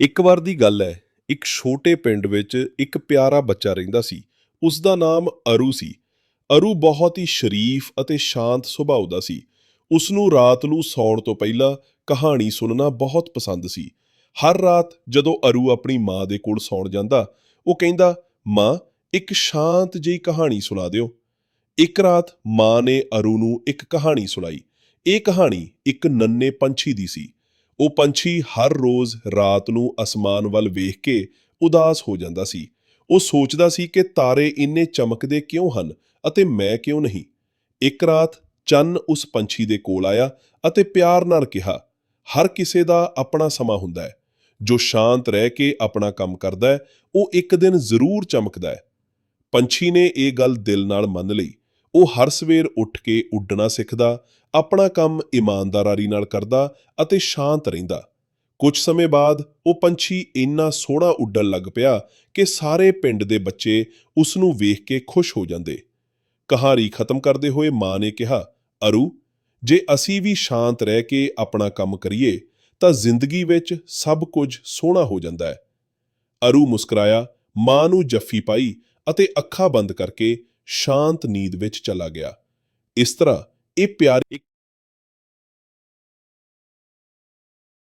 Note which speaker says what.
Speaker 1: ਇੱਕ ਵਾਰ ਦੀ ਗੱਲ ਹੈ, ਇੱਕ ਛੋਟੇ ਪਿੰਡ ਵਿੱਚ ਇੱਕ ਪਿਆਰਾ ਬੱਚਾ ਰਹਿੰਦਾ ਸੀ। ਉਸ ਦਾ ਨਾਮ ਅਰੂ ਸੀ। ਅਰੂ ਬਹੁਤ ਹੀ ਸ਼ਰੀਫ ਅਤੇ ਸ਼ਾਂਤ ਸੁਭਾਅ ਦਾ ਸੀ। ਉਸ ਨੂੰ ਰਾਤ ਨੂੰ ਸੌਣ ਤੋਂ ਪਹਿਲਾਂ ਕਹਾਣੀ ਸੁਣਨਾ ਬਹੁਤ ਪਸੰਦ ਸੀ। ਹਰ ਰਾਤ ਜਦੋਂ ਅਰੂ ਆਪਣੀ ਮਾਂ ਦੇ ਕੋਲ ਸੌਣ ਜਾਂਦਾ, ਉਹ ਕਹਿੰਦਾ, ਮਾਂ, ਇੱਕ ਸ਼ਾਂਤ ਜਿਹੀ ਕਹਾਣੀ ਸੁਣਾ ਦਿਓ। ਇੱਕ ਰਾਤ ਮਾਂ ਨੇ ਅਰੂ ਨੂੰ ਇੱਕ ਕਹਾਣੀ ਸੁਣਾਈ। ਇਹ ਕਹਾਣੀ ਇੱਕ ਨੰਨੇ ਪੰਛੀ ਦੀ ਸੀ। ਉਹ ਪੰਛੀ ਹਰ ਰੋਜ਼ ਰਾਤ ਨੂੰ ਅਸਮਾਨ ਵੱਲ ਵੇਖ ਕੇ ਉਦਾਸ ਹੋ ਜਾਂਦਾ ਸੀ। ਉਹ ਸੋਚਦਾ ਸੀ ਕਿ ਤਾਰੇ ਇੰਨੇ ਚਮਕਦੇ ਕਿਉਂ ਹਨ ਅਤੇ ਮੈਂ ਕਿਉਂ ਨਹੀਂ? ਇੱਕ ਰਾਤ ਚੰਨ ਉਸ ਪੰਛੀ ਦੇ ਕੋਲ ਆਇਆ ਅਤੇ ਪਿਆਰ ਨਾਲ ਕਿਹਾ, ਹਰ ਕਿਸੇ ਦਾ ਆਪਣਾ ਸਮਾਂ ਹੁੰਦਾ ਹੈ। ਜੋ ਸ਼ਾਂਤ ਰਹਿ ਕੇ ਆਪਣਾ ਕੰਮ ਕਰਦਾ ਹੈ, ਉਹ ਇੱਕ ਦਿਨ ਜ਼ਰੂਰ ਚਮਕਦਾ ਹੈ। ਪੰਛੀ ਨੇ ਇਹ ਗੱਲ ਦਿਲ ਨਾਲ ਮੰਨ ਲਈ। ਉਹ ਹਰ ਸਵੇਰ ਉੱਠ ਕੇ ਉੱਡਣਾ ਸਿੱਖਦਾ, ਆਪਣਾ ਕੰਮ ਇਮਾਨਦਾਰੀ ਨਾਲ ਕਰਦਾ ਅਤੇ ਸ਼ਾਂਤ ਰਹਿੰਦਾ। ਕੁਝ ਸਮੇਂ ਬਾਅਦ ਉਹ ਪੰਛੀ ਇੰਨਾ ਸੋਹਣਾ ਉੱਡਣ ਲੱਗ ਪਿਆ ਕਿ ਸਾਰੇ ਪਿੰਡ ਦੇ ਬੱਚੇ ਉਸ ਨੂੰ ਵੇਖ ਕੇ ਖੁਸ਼ ਹੋ ਜਾਂਦੇ। ਕਹਾਣੀ ਖਤਮ ਕਰਦੇ ਹੋਏ ਮਾਂ ਨੇ ਕਿਹਾ, ਅਰੂ, ਜੇ ਅਸੀਂ ਵੀ ਸ਼ਾਂਤ ਰਹਿ ਕੇ ਆਪਣਾ ਕੰਮ ਕਰੀਏ, ਤਾਂ ਜ਼ਿੰਦਗੀ ਵਿੱਚ ਸਭ ਕੁਝ ਸੋਹਣਾ ਹੋ ਜਾਂਦਾ ਹੈ। ਅਰੂ ਮੁਸਕਰਾਇਆ, ਮਾਂ ਨੂੰ ਜੱਫੀ ਪਾਈ ਅਤੇ ਅੱਖਾਂ ਬੰਦ ਕਰਕੇ ਸ਼ਾਂਤ ਨੀਂਦ ਵਿੱਚ ਚਲਾ ਗਿਆ। ਇਸ ਤਰ੍ਹਾਂ ਇਹ ਪਿਆਰ